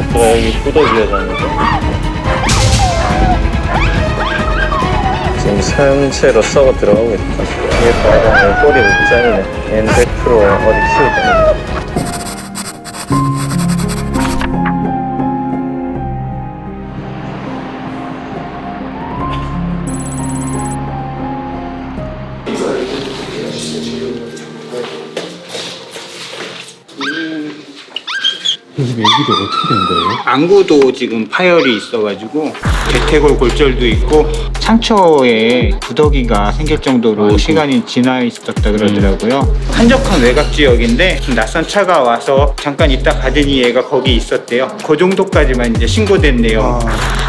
여기 구더기여자는데 지금 상체로 썩어 들어가고 있다. 이게 바로 꼬리 목장이네. 얘는 100% 어디 키우다. 안구도 지금 파열이 있어가지고 대퇴골 골절도 있고 상처에 구더기가 생길 정도로 시간이 지나 있었다 그러더라고요. 한적한 외곽 지역인데 낯선 차가 와서 잠깐 있다 가더니 얘가 거기 있었대요. 그 정도까지만 이제 신고됐네요.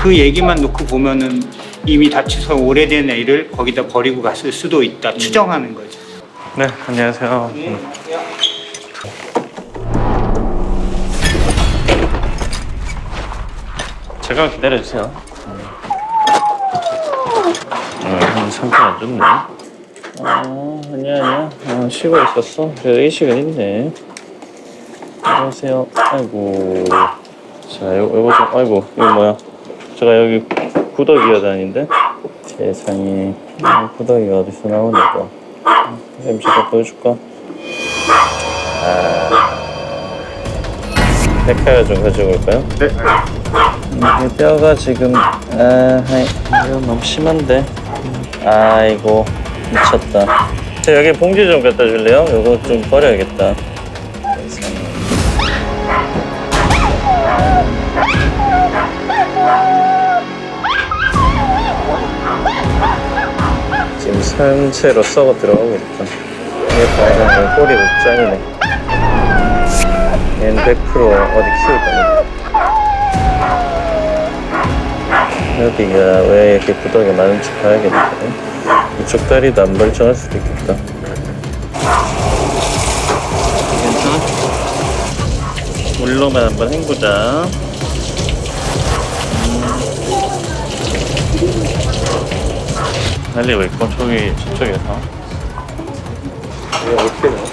그 얘기만 놓고 보면은 이미 다쳐서 오래된 애를 거기다 버리고 갔을 수도 있다 추정하는 거죠. 네, 안녕하세요. 음. 잠깐 기다려주세요. 음, 상태 안 좋네. 어, 아니야, 아니야. 어, 쉬고 있었어. 그래도 의식은 있네. 안녕하세요. 아이고. 자, 요, 요거 좀, 아이고, 이거 뭐야. 제가 여기 구더기 여단인데? 세상에. 아, 구더기가 어디서 나오냐, 또. 좀 제가 보여줄까? 아. 백화가 좀 가지고 올까요? 네. 이 뼈가 지금 아, 이거 너무 심한데. 아이고 미쳤다. 자, 여기 봉지 좀 갖다 줄래요? 이거 좀 버려야겠다. 지금 상체로 썩어 들어가고 있다. 이게 바로 꼬리 목장이네. 얘는 100% 어디 키우다. 여기가 왜 이렇게 구덩이가 많은지 봐야겠는데 이쪽 다리도 안 멀쩡할 수도 있겠다 괜찮아? 물로만 한번 헹구자 음. 달리고 있고 저기 저쪽에서 어떻게 나와?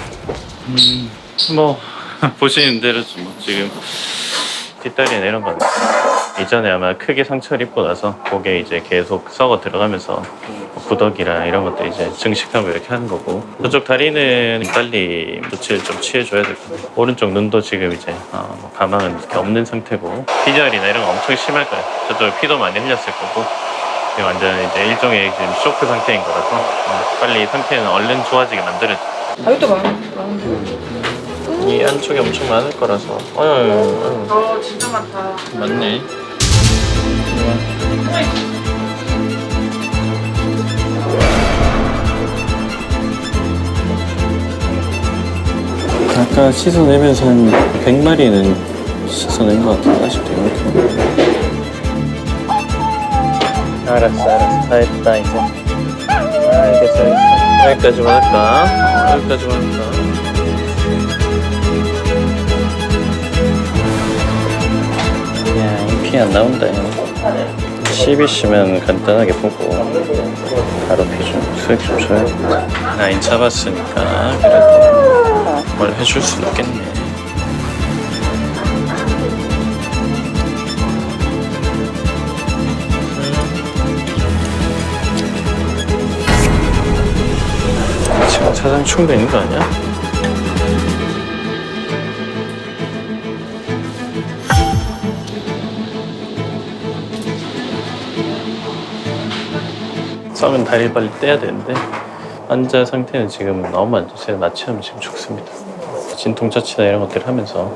뭐 보시는 대로 뭐 지금 내려온 건데 이전에 아마 크게 상처를 입고 나서 그게 이제 계속 썩어 들어가면서 뭐 구더기랑 이런 것들 이제 증식하고 이렇게 하는 거고. 저쪽 다리는 빨리 조치를 좀 취해줘야 될 거예요. 오른쪽 눈도 지금 이제 어, 뭐 가망은 이렇게 없는 상태고. 피절이나 이런 거 엄청 심할 거예요. 저쪽 피도 많이 흘렸을 거고. 완전 이제 일종의 지금 쇼크 상태인 거라서 어, 빨리 상태는 얼른 좋아지게 만들어줘. 가격도 많, 많은데. 이 안쪽에 엄청 많을 거라서 어휴 어휴 어, 진짜 많다. 맞네. 아까 씻어내면서 한 100마리는 씻어낸 것 같은데 아직도 이렇게 알았어 알았어 다 했다 이제 알겠어 알겠어 여기까지만 할까? 어, 여기까지만 할까? 야, 피안 나온다. 10이시면 간단하게 보고 바로 피좀 수액 좀 줘야겠다. 라인 잡았으니까 그래도 뭘 해줄 수 있겠네. 지금 사장 충도 있는 거 아니야? 싸면 다리 빨리 떼야 되는데 환자 상태는 지금 너무 안 좋아요. 마취하면 지금 죽습니다. 진통 처치나 이런 것들 하면서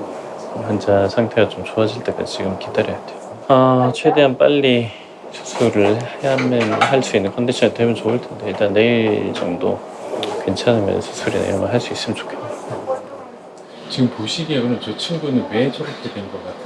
환자 상태가 좀 좋아질 때까지 지금 기다려야 돼요. 아 최대한 빨리 수술을 하면 할 수 있는 컨디션이 되면 좋을 텐데 일단 내일 정도 괜찮으면 수술이나 이런 거할수 있으면 좋겠네요. 지금 보시기에 그럼 저 친구는 왜 저렇게 된 것 같아요?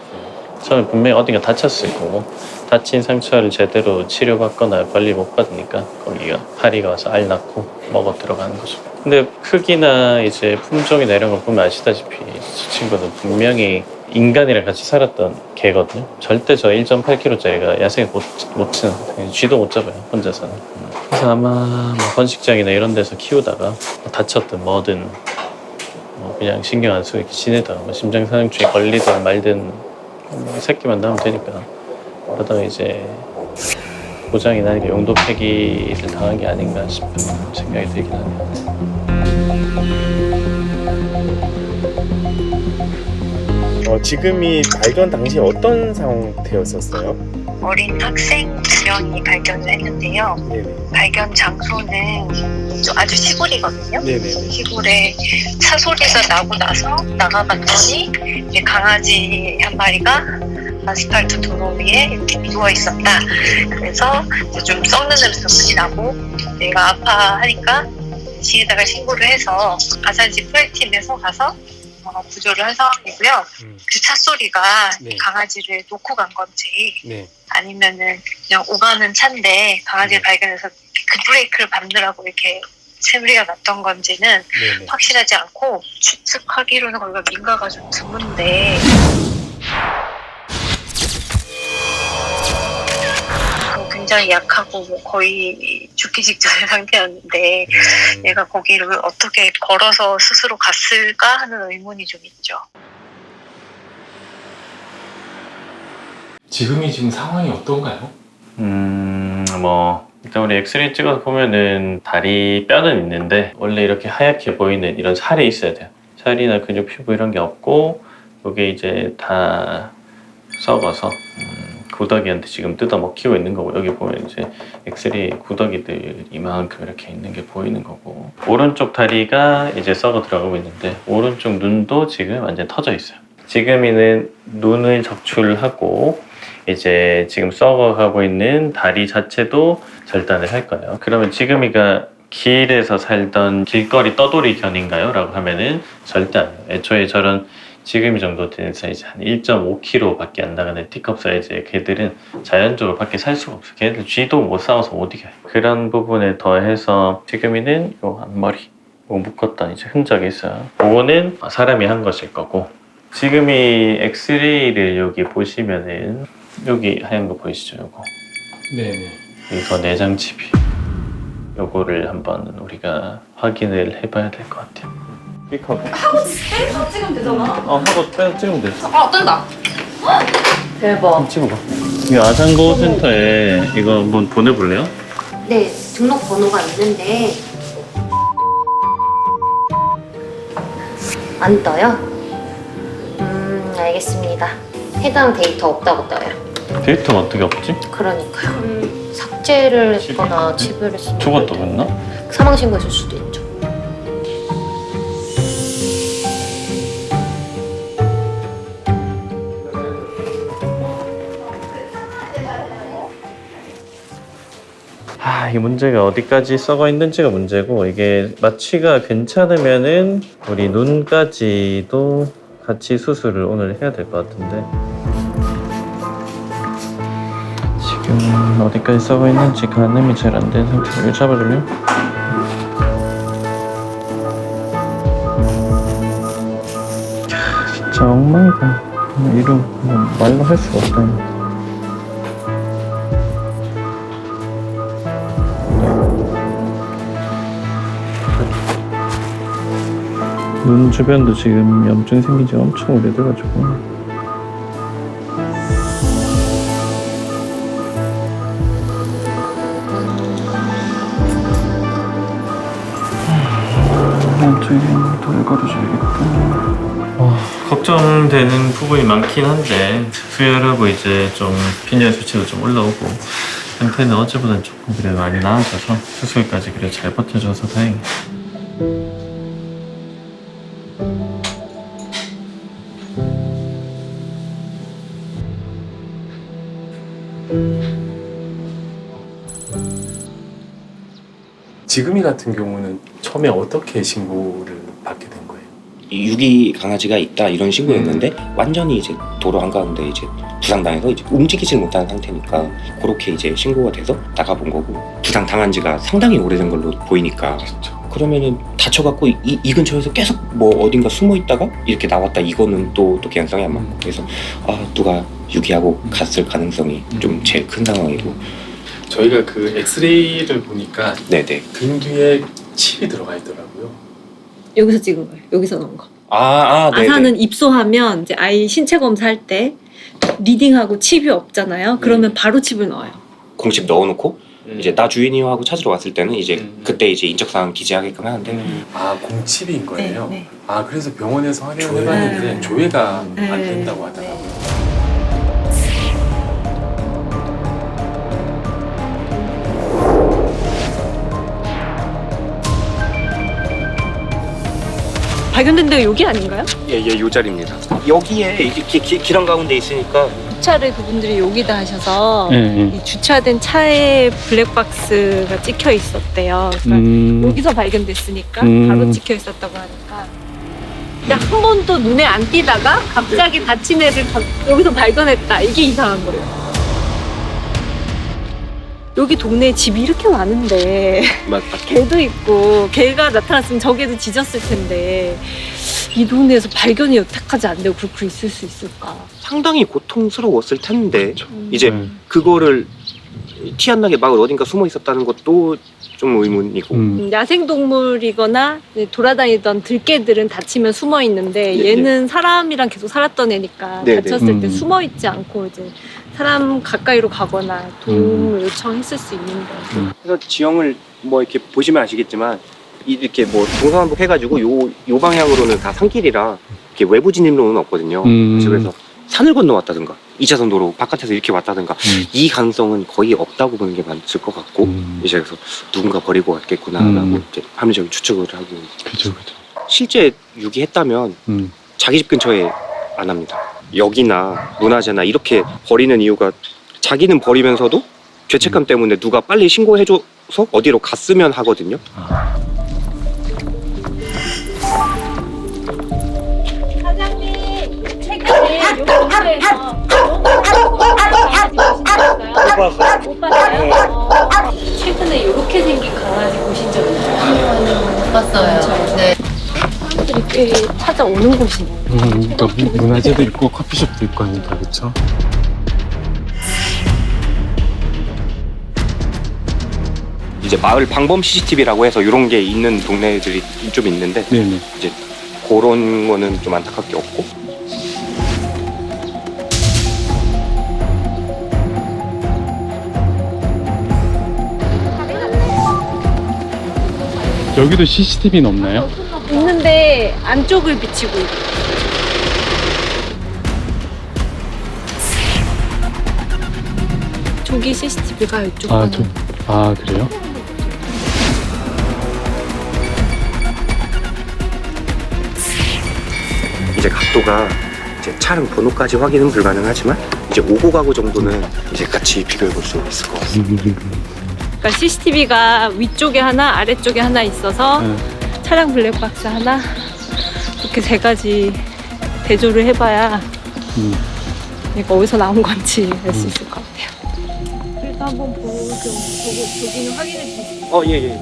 저는 분명히 어딘가 다쳤을 거고 다친 상처를 제대로 치료받거나 관리 못 받으니까 거기가 파리가 와서 알 낳고 먹어 들어가는 거죠. 근데 크기나 이제 품종이나 이런 걸 보면 아시다시피 저 친구는 분명히 인간이랑 같이 살았던 개거든요. 절대 저 1.8kg짜리가 야생에 못, 못 치는, 쥐도 못 잡아요, 혼자서는. 음. 그래서 아마 뭐 번식장이나 이런 데서 키우다가 뭐 다쳤든 뭐든 뭐 그냥 신경 안 쓰고 이렇게 지내다가 뭐 심장사상충에 걸리든 말든 음, 새끼 만 나오면 되니까 그러다가 이제 고장이나 이렇게 용도 폐기를 당한 게 아닌가 싶은 생각이 들긴 하네요. 어, 지금이 발견 당시 어떤 상태였었어요? 어린 학생 두 명이 발견을 했는데요. 네네. 발견 장소는 좀 아주 시골이거든요. 네네네. 시골에 차 소리가 나고 나서 나가봤더니 이제 강아지 한 마리가 아스팔트 도로 위에 이렇게 누워 있었다. 그래서 이제 좀 썩는 많이 나고 내가 아파하니까 시에다가 신고를 해서 아산시 프레팀에서 가서 어, 구조를 한 상황이고요. 음. 그차 소리가 네. 강아지를 놓고 간 건지 네. 아니면은 그냥 오가는 차인데 강아지를 네. 발견해서 그 브레이크를 밟느라고 이렇게 새소리가 났던 건지는 네네. 확실하지 않고 추측하기로는 거기가 민가가 좀 드문데 굉장히 약하고 뭐 거의 죽기 직전의 상태였는데 음. 내가 거기를 어떻게 걸어서 스스로 갔을까 하는 의문이 좀 있죠. 지금이 지금 상황이 어떤가요? 음, 뭐 일단 우리 엑스레이 찍어서 보면은 다리 뼈는 있는데 원래 이렇게 하얗게 보이는 이런 살이 있어야 돼요. 살이나 근육, 피부 이런 게 없고 이게 이제 다 썩어서 음, 구더기한테 지금 뜯어 먹히고 있는 거고 여기 보면 이제 엑스레이 구더기들 이만큼 이렇게 있는 게 보이는 거고 오른쪽 다리가 이제 썩어 들어가고 있는데 오른쪽 눈도 지금 완전 터져 있어요. 지금이는 눈을 적출하고 이제 지금 썩어가고 있는 다리 자체도 절단을 할 거예요. 그러면 지금이가 길에서 살던 길거리 떠돌이 견인가요? 라고 하면은 절대 아니에요. 애초에 저런 지금 이 정도 되는 사이즈 한 1.5kg밖에 안 나가는 티컵 사이즈의 개들은 자연적으로 밖에 살 수가 없어. 걔들 쥐도 못 싸워서 못 이겨요. 그런 부분에 더해서 지금이는 요 앞머리 요 묶었던 이제 흔적이 있어요. 그거는 사람이 한 것일 거고 지금 이 엑스레이를 여기 보시면은 여기 하얀 거 보이시죠? 요거 네네. 이거 내장칩이 요거를 한번 우리가 확인을 해봐야 될 것 같아요. 픽하고 다 찍으면 되잖아. 어 하고 빼 찍으면 돼. 아, 뜬다. 대박. 한번 찍어봐. 이 아산고 센터에 이거 한번 보내볼래요? 네, 등록 번호가 있는데 안 떠요? 음, 알겠습니다. 해당 데이터 없다고 떠요. 데이터가 어떻게 없지? 그러니까요. 삭제를 했거나 지불을 했으면 죽었다 그랬나? 사망 신고했을 수도 있죠. 아, 이 문제가 어디까지 썩어 있는지가 문제고 이게 마취가 괜찮으면은 우리 눈까지도 같이 수술을 오늘 해야 될 것 같은데. 지금 어디까지 썩어 있는지 가늠이 잘 안 된 상태로. 이거 잡아줄래요? 야, 진짜 엉망이다. 이런 뭐 말로 할 수가 없다 눈 주변도 지금 염증 생긴 지 엄청 오래돼가지고. 돌 걸어줘야겠다. 어, 걱정되는 부분이 많긴 한데 수혈하고 이제 좀 빈혈 수치도 좀 올라오고 상태는 어제보다는 조금 그래 많이 나아져서 수술까지 그래 잘 버텨줘서 다행이야 지금이 같은 경우는 처음에 어떻게 신고를 받게 된 거예요? 유기 강아지가 있다 이런 신고였는데 완전히 이제 도로 한가운데 이제 부상당해서 이제 움직이질 못하는 상태니까 그렇게 이제 신고가 돼서 나가본 거고 부상 당한 지가 상당히 오래된 걸로 보이니까. 그 러면은 다쳐갖고 이, 이 근처에서 계속 뭐 어딘가 숨어 있다가 이렇게 나왔다 이거는 또 또 개연성이 안 맞고 그래서 아 누가 유기하고 갔을 가능성이 좀 제일 큰 상황이고 저희가 그 엑스레이를 보니까 네네 등 뒤에 칩이 들어가 있더라고요. 여기서 찍은 거예요. 여기서 나온 거. 아아 네네 아사는 입소하면 이제 아이 신체 검사할 때 리딩하고 칩이 없잖아요. 그러면 바로 칩을 넣어요. 공집 넣어놓고 음. 이제 나 주인이요 하고 찾으러 왔을 때는 이제 음. 그때 이제 인적 사항 기재하게끔 하는데 음. 아 공칩인 거예요? 네, 네. 아 그래서 병원에서 확인을 조회. 해봤는데 네. 조회가 네. 안 된다고 하더라고요. 발견된 데가 여기 아닌가요? 예예 요 자리입니다. 여기에 이렇게 기, 길안 가운데 있으니까 주차를 그분들이 여기다 하셔서 네. 이 주차된 차에 블랙박스가 찍혀 있었대요. 그러니까 음. 여기서 발견됐으니까 음. 바로 찍혀 있었다고 하니까. 근데 한 번도 눈에 안 띄다가 갑자기 다친 애를 가- 여기서 발견했다. 이게 이상한 거예요. 여기 동네에 집이 이렇게 많은데 맞 개도 있고 개가 나타났으면 저 개도 짖었을 텐데 이 동네에서 발견이 여태까지 안 되고 그렇게 있을 수 있을까? 상당히 고통스러웠을 텐데 음. 이제 음. 그거를 티 안 나게 마을 어딘가 숨어 있었다는 것도 좀 의문이고 음. 음, 야생동물이거나 이제 돌아다니던 들개들은 다치면 숨어 있는데 네, 얘는 사람이랑 계속 살았던 애니까 네, 네. 다쳤을 때 음. 숨어 있지 않고 이제 사람 가까이로 가거나 도움을 요청했을 수 있는데 그래서 지형을 뭐 이렇게 보시면 아시겠지만 이렇게 뭐 동서남북 해가지고 요, 요 방향으로는 다 산길이라 이렇게 외부 진입로는 없거든요. 음. 그래서 산을 건너왔다든가 2차선 도로 바깥에서 이렇게 왔다든가 음. 이 가능성은 거의 없다고 보는 게 맞을 것 같고 음. 이제 그래서 누군가 버리고 왔겠구나라고 음. 이제 합리적인 추측을 하고 그죠 그죠. 실제 유기했다면 음. 자기 집 근처에 안 합니다. 여기나 문화재나 이렇게 버리는 이유가 자기는 버리면서도 죄책감 때문에 누가 빨리 신고해줘서 어디로 갔으면 하거든요. 사장님 최근에? 못 봤어요? 어, 최근에 이렇게 생긴 강아지 보신 적 있어요? 못 봤어요. 네. 사람들이 꽤 찾아오는 곳이네요 음, 또 문화재도 있고 커피숍도 있고 하니까 그렇죠. 이제 마을 방범 CCTV라고 해서 이런 게 있는 동네들이 좀 있는데 네네. 그런 거는 좀 안타깝게 없고 여기도 CCTV는 없나요? 있는데 안쪽을 비치고 있고 저기 CCTV가 이쪽 아, 저, 아 그래요? 이제 각도가 이제 차량 번호까지 확인은 불가능하지만 이제 오고 가고 정도는 이제 같이 비교해 볼 수 있을 것 같습니다. 그러니까 CCTV가 위쪽에 하나 아래쪽에 하나 있어서 네. 차량 블랙박스 하나 이렇게 세 가지 대조를 해봐야 음. 그러니까 어디서 나온 건지 알 수 있을 것 같아요. 그래서 한번 보고 보고 저기는 확인해 주세요. 어, 예, 예.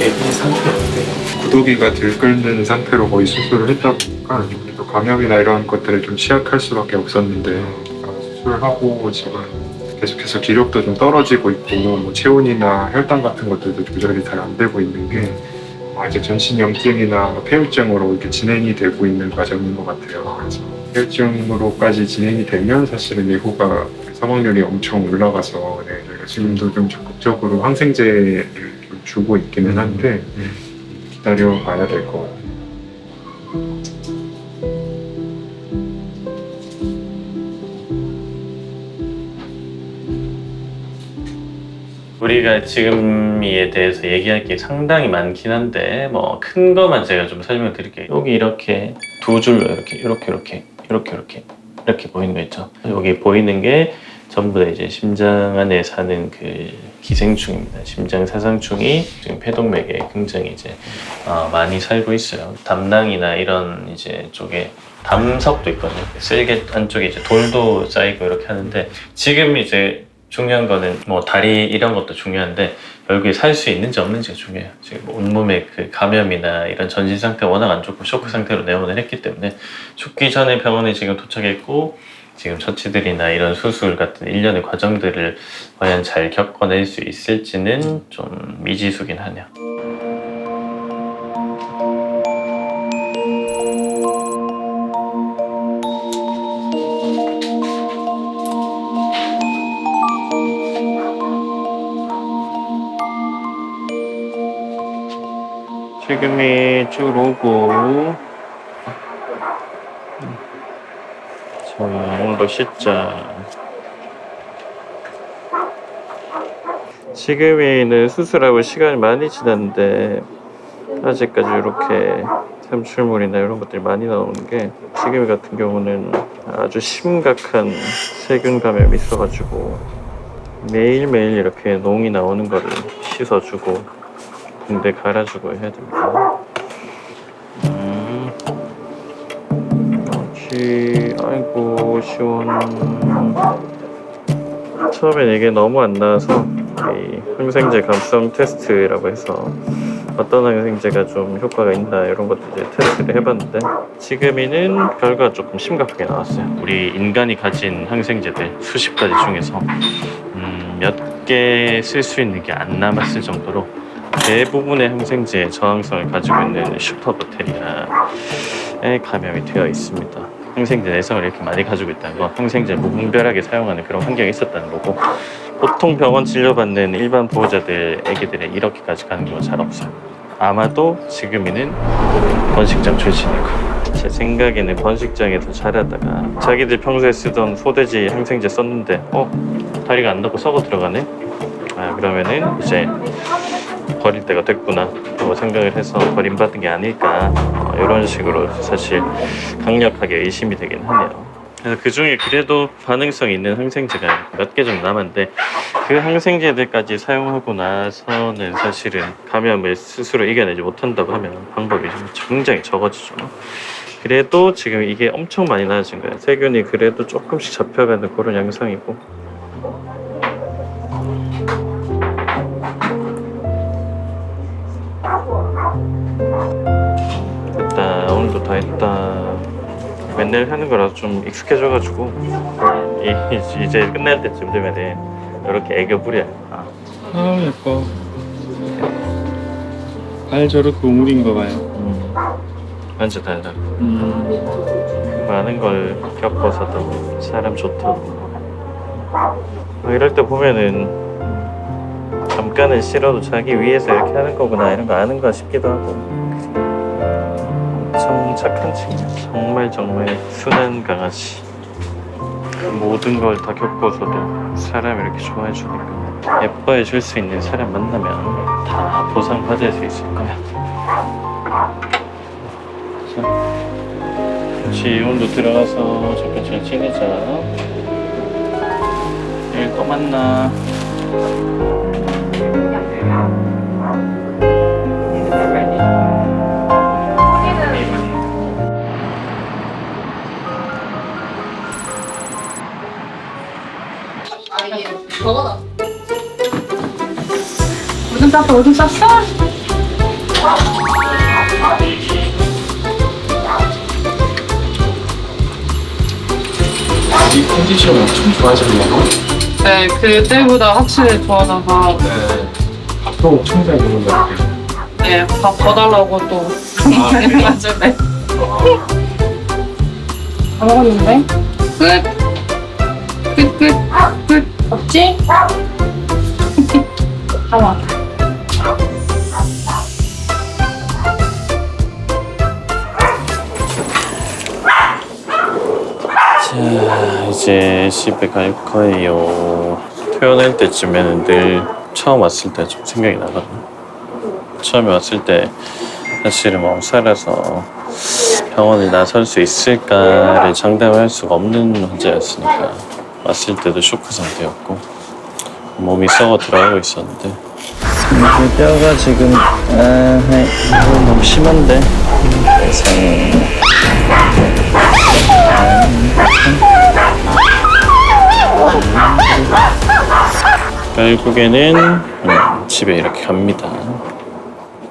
애기 상태? 구더기가 들끓는 상태로 거의 수술을 했다 보니까 또 감염이나 이런 것들을 좀 취약할 수밖에 없었는데 어, 수술하고 지금 계속해서 기력도 좀 떨어지고 있고 뭐 체온이나 혈당 같은 것들도 조절이 잘 안 되고 있는 게 어, 이제 전신 염증이나 폐혈증으로 이렇게 진행이 되고 있는 과정인 것 같아요. 그래서 폐혈증으로까지 진행이 되면 사실은 예후가 사망률이 엄청 올라가서 네, 지금도 좀 적극적으로 항생제를 좀 주고 있기는 한데 기다려 봐야 될 것 같아요. 우리가 지금 이에 대해서 얘기할 게 상당히 많긴 한데 뭐 큰 거만 제가 좀 설명을 드릴게요. 여기 이렇게 두 줄로 이렇게 이렇게 이렇게 이렇게 이렇게 이렇게 보이는 거 있죠. 여기 보이는 게 전부 다 이제 심장 안에 사는 그 기생충입니다. 심장 사상충이 지금 폐동맥에 굉장히 이제 어, 많이 살고 있어요. 담낭이나 이런 이제 쪽에 담석도 있거든요. 쓸개 안쪽에 이제 돌도 쌓이고 이렇게 하는데 지금 이제 중요한 거는 뭐 다리 이런 것도 중요한데 여기에 살 수 있는지 없는지가 중요해요. 지금 온몸의 그 감염이나 이런 전신 상태 가 워낙 안 좋고 쇼크 상태로 내원을 했기 때문에 죽기 전에 병원에 지금 도착했고 지금 처치들이나 이런 수술 같은 일련의 과정들을 과연 잘 겪어낼 수 있을지는 좀 미지수긴 하네요. 지금이 쭉 오고 자오 늘도 씻자 지금이는 수술하고 시간이 많이 지났는데 아직까지 이렇게 삼출물이나 이런 것들이 많이 나오는 게 지금이 같은 경우는 아주 심각한 세균 감염이 있어가지고 매일매일 이렇게 농이 나오는 거를 씻어주고 군대 갈아주고 해야 됩니다. 음. 그렇지. 시원. 처음엔 이게 너무 안 나와서 이 항생제 감수성 테스트라고 해서 어떤 항생제가 좀 효과가 있나 이런 것도 이제 테스트를 해봤는데 지금이는 결과가 조금 심각하게 나왔어요. 우리 인간이 가진 항생제들 수십 가지 중에서 음, 몇개 쓸 수 있는 게 안 남았을 정도로 대부분의 항생제에 저항성을 가지고 있는 슈퍼박테리아에 감염이 되어 있습니다. 항생제 내성을 이렇게 많이 가지고 있다는 건 항생제 무분별하게 사용하는 그런 환경이 있었다는 거고 보통 병원 진료받는 일반 보호자들 애기들의 이렇게까지 가는 경우는 잘 없어요. 아마도 지금이는 번식장 출신이고 제 생각에는 번식장에서 자라다가 자기들 평소에 쓰던 소돼지 항생제 썼는데 어? 다리가 안 닿고 썩어 들어가네? 아 그러면은 이제 버릴 때가 됐구나. 또 생각을 해서 버림받은 게 아닐까. 어, 이런 식으로 사실 강력하게 의심이 되긴 하네요. 그래서 그 중에 그래도 반응성 있는 항생제가 몇 개 좀 남았는데 그 항생제들까지 사용하고 나서는 사실은 감염을 스스로 이겨내지 못한다고 하면 방법이 좀 굉장히 적어지죠. 그래도 지금 이게 엄청 많이 나아진 거예요. 세균이 그래도 조금씩 잡혀가는 그런 양상이고 다 했다 맨날 하는 거라서 좀 익숙해져가지고 이- 이제 끝날 때쯤 되면은 이렇게 애교 부려 아, 아 예뻐. 발 저렇게 우물인 거 봐요. 음, 완전 달라 음. 많은 걸 겪어서도 사람 좋다고 뭐 이럴 때 보면은 잠깐은 싫어도 자기 위해서 이렇게 하는 거구나 이런 거 아는 거 싶기도 하고 엄청 착한 친구 정말 정말 순한 강아지. 모든 걸 다 겪고서도 사람 이렇게 좋아해 주니까 예뻐해 줄 수 있는 사람 만나면 다 보상 받을 수 있을 거야. 자, 같이 온도 들어가서 잠깐 잘 지내자. 내일 또 만나 쌌어, 오줌 쌌어? 이 컨디션 엄청 좋아졌네요. 네, 그때보다 확실히 좋아져서 네. 앞으로 엄청 잘 보는 것 같아요. 네, 밥 더 달라고 또 해가지고 네. 다 먹었는데? 끝! 끝, 끝, 끝. 없지? 잠깐만. 자 이제 집에 갈 거예요. 퇴원할 때쯤에는 늘 처음 왔을 때 좀 생각이 나거든요. 처음에 왔을 때 사실은 뭐 살아서 병원을 나설 수 있을까를 장담할 수가 없는 환자였으니까 왔을 때도 쇼크 상태였고 몸이 썩어 들어가고 있었는데. 그 뼈가 지금 아 너무 심한데? 세상에 결국에는 음, 집에 이렇게 갑니다.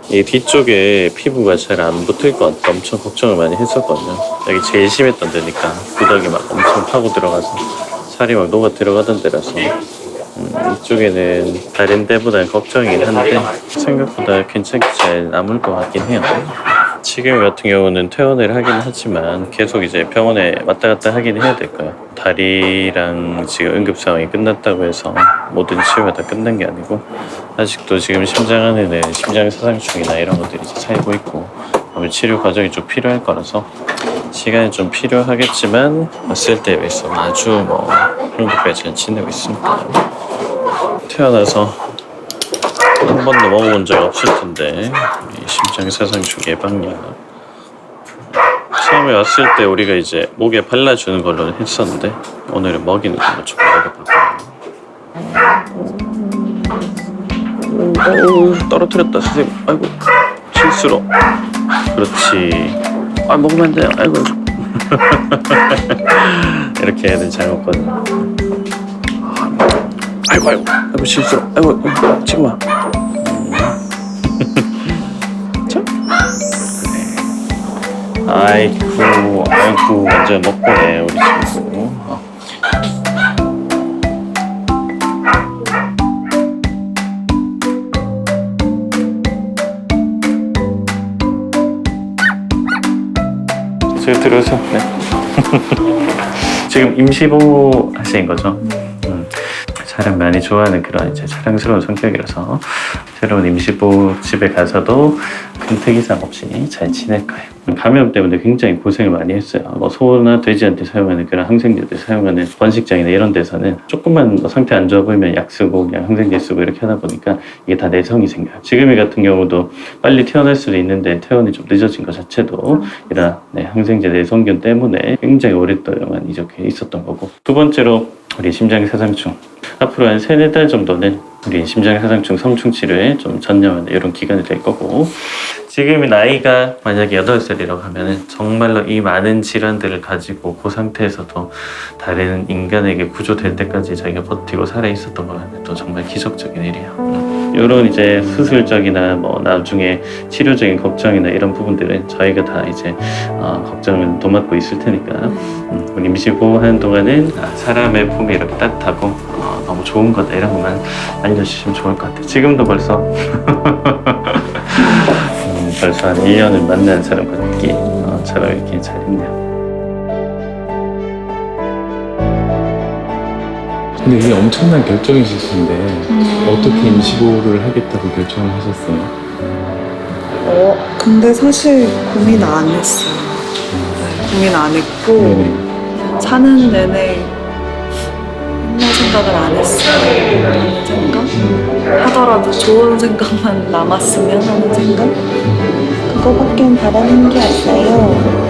이 뒤쪽에 피부가 잘 안 붙을 것 같아 엄청 걱정을 많이 했었거든요. 여기 제일 심했던 데니까 구덕이 막 엄청 파고 들어가서 살이 막 녹아 들어가던 데라서 음, 이쪽에는 다른 데보다는 걱정이긴 한데 생각보다 괜찮게 잘 남을 것 같긴 해요. 지금 같은 경우는 퇴원을 하긴 하지만 계속 이제 병원에 왔다 갔다 하긴 해야 될 거예요. 다리랑 지금 응급 상황이 끝났다고 해서 모든 치료가 다 끝난 게 아니고 아직도 지금 심장 안에는 심장 사상충이나 이런 것들이 살고 있고 아마 치료 과정이 좀 필요할 거라서 시간이 좀 필요하겠지만 왔을 때에 비해서 아주 뭐 행복하게 잘 지내고 있습니다. 태어나서 한 번도 먹어본 적 없을 텐데 이 심장 사상충 예방약 처음에 왔을 때 우리가 이제 목에 발라주는 걸로 했었는데 오늘은 먹이는 걸로 좀 먹여볼게요. 오, 떨어뜨렸다 선생님. 아이고 실수로. 그렇지. 아 먹으면 안 돼요. 아이고. 이렇게 애들 잘 먹거든. 아이고 아이고 아이고 실수로. 아이고 아이고, 지금 와. 아이쿠, 아이쿠, 완전 먹보네, 우리 친구. 어. 지금 들어오세요. 네. 지금 임시보호 하신 거죠? 음. 사람 많이 좋아하는 그런 이제 사랑스러운 성격이라서 새로운 임시보호 집에 가서도 큰 특이사항 없이 잘 지낼 거예요. 감염 때문에 굉장히 고생을 많이 했어요. 뭐 소나 돼지한테 사용하는 그런 항생제들 사용하는 번식장이나 이런 데서는 조금만 뭐 상태 안 좋아 보이면 약 쓰고 그냥 항생제 쓰고 이렇게 하다 보니까 이게 다 내성이 생겨요. 지금이 같은 경우도 빨리 태어날 수도 있는데 퇴원이 좀 늦어진 것 자체도 이런 네, 항생제 내성균 때문에 굉장히 오랫동안 이렇게 있었던 거고 두 번째로 우리 심장 사상충 앞으로 한 세네 달 정도는 우리 심장 사상충 성충 치료에 좀 전념하는 이런 기간이 될 거고 지금 나이가 만약에 8살이라고 하면은 정말로 이 많은 질환들을 가지고 그 상태에서도 다른 인간에게 구조될 때까지 자기가 버티고 살아 있었던 거는 또 정말 기적적인 일이에요. 이런 이제 수술적이나 뭐 나중에 치료적인 걱정이나 이런 부분들은 저희가 다 이제 어, 걱정을 도맡고 있을 테니까 음, 우리 임시보호 하는 동안은 아, 사람의 품이 이렇게 따뜻하고 어, 너무 좋은 거다 이런 것만 알려주시면 좋을 것 같아요. 지금도 벌써 음, 벌써 한 1년을 만난 사람 같기 어, 처럼 이렇게 잘 있네요. 근데 이게 엄청난 결정이셨는데 어떻게 임시보호를 하겠다고 결정을 하셨어요? 어, 근데 사실 고민 안 했어요. 고민 안 했고, 네네. 사는 내내 아무 생각을 안 했어요. 아무 생각? 하더라도 좋은 생각만 남았으면 하는 생각? 그거밖에 바라는 게 없어요.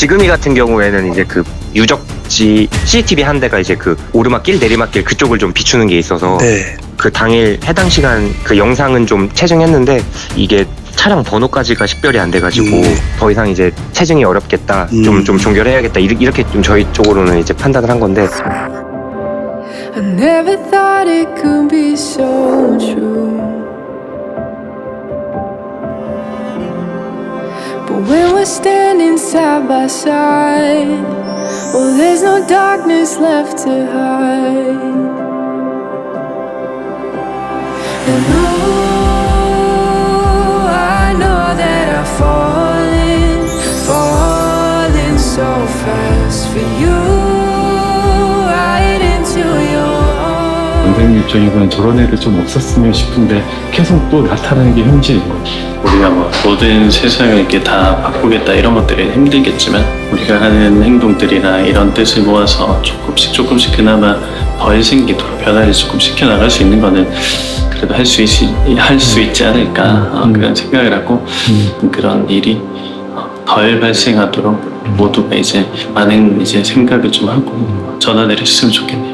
지금이 같은 경우에는 이제 그 유적지 CCTV 한 대가 이제 그 오르막길 내리막길 그쪽을 좀 비추는 게 있어서 그 당일 해당 시간 그 영상은 좀 체증했는데 이게 차량 번호까지가 식별이 안 돼가지고 더 이상 이제 체증이 어렵겠다 좀좀 종결해야겠다 이렇게 이렇게 좀 저희 쪽으로는 이제 판단을 한 건데. I never thought it could be so true. But when we're standing side by side, well, there's no darkness left to hide. And 입장에서는 저런 애를 좀 없었으면 싶은데 계속 또 나타나는 게 현실이에요. 우리가 뭐 모든 세상을 이렇게 다 바꾸겠다 이런 것들이 힘들겠지만 우리가 하는 행동들이나 이런 뜻을 모아서 조금씩 조금씩 그나마 덜 생기도록 변화를 조금 시켜나갈 수 있는 거는 그래도 할 수 있지 할수 있지 않을까 어, 음. 그런 생각을 하고 음. 그런 일이 어, 덜 발생하도록 모두가 이제 많은 이제 생각을 좀 하고 전환을 했으면 좋겠네요.